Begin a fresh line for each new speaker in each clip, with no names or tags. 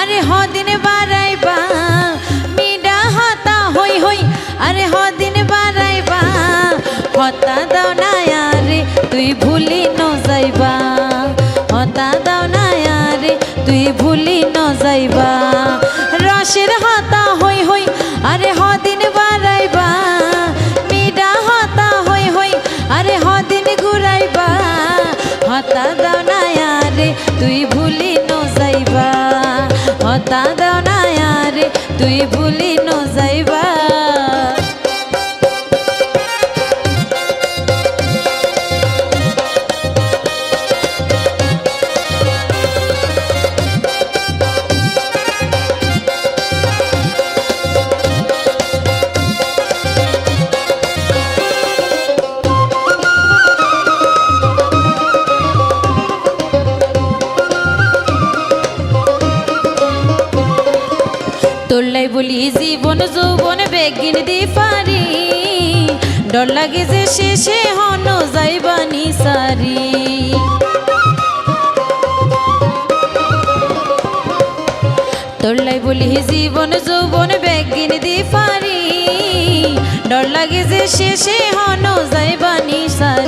আরে হদিন বাড়াইবা, মিডা হতা হই হই। আরে হদিন বাড়াইবা, হতা দাও না আরে, তুই ভুলি ন যাইবা। হতা দাও না তুই ভুলি ন যাইবা। রসের হতা হই হই, আরে হদিন বাড়াইবা। মিডা হতা হই হই, আরে হদিন ঘুরাইবা। হতা দাও না আরে, তুই ভুলি হতা দাও না আরে তুই ভুলি ন তোল্লাই বলি, জীবন যৌবন বেগিন দি পারি ডর লাগে যে শেষে হন যাইবানি সারি। তোল্লাই বলি, জীবন যৌবন বেগিন দি পারি ডর লাগে যে শেষে হন যাইবানি সারি।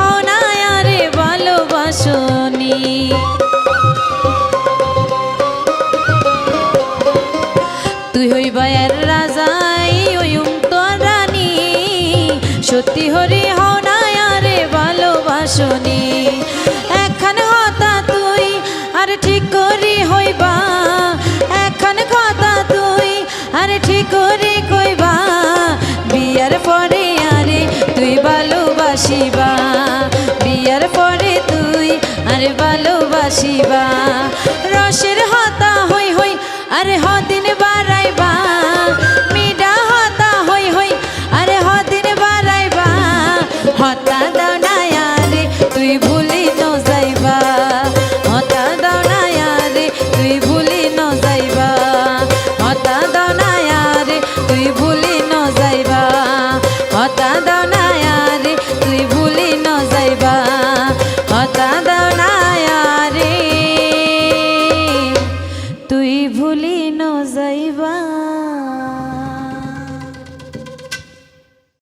সত্যি হরি আরে ভালোবাসনি। এখন হতা তুই আর ঠিক করি হইবা। এখন কথা তুই আর ঠিক করে কইবা। বিয়ার পরে আরে তুই ভালোবাসিবা। বিয়ার পরে তুই আরে ভালোবাসিবা। তুই ভুলি ন যাইবা।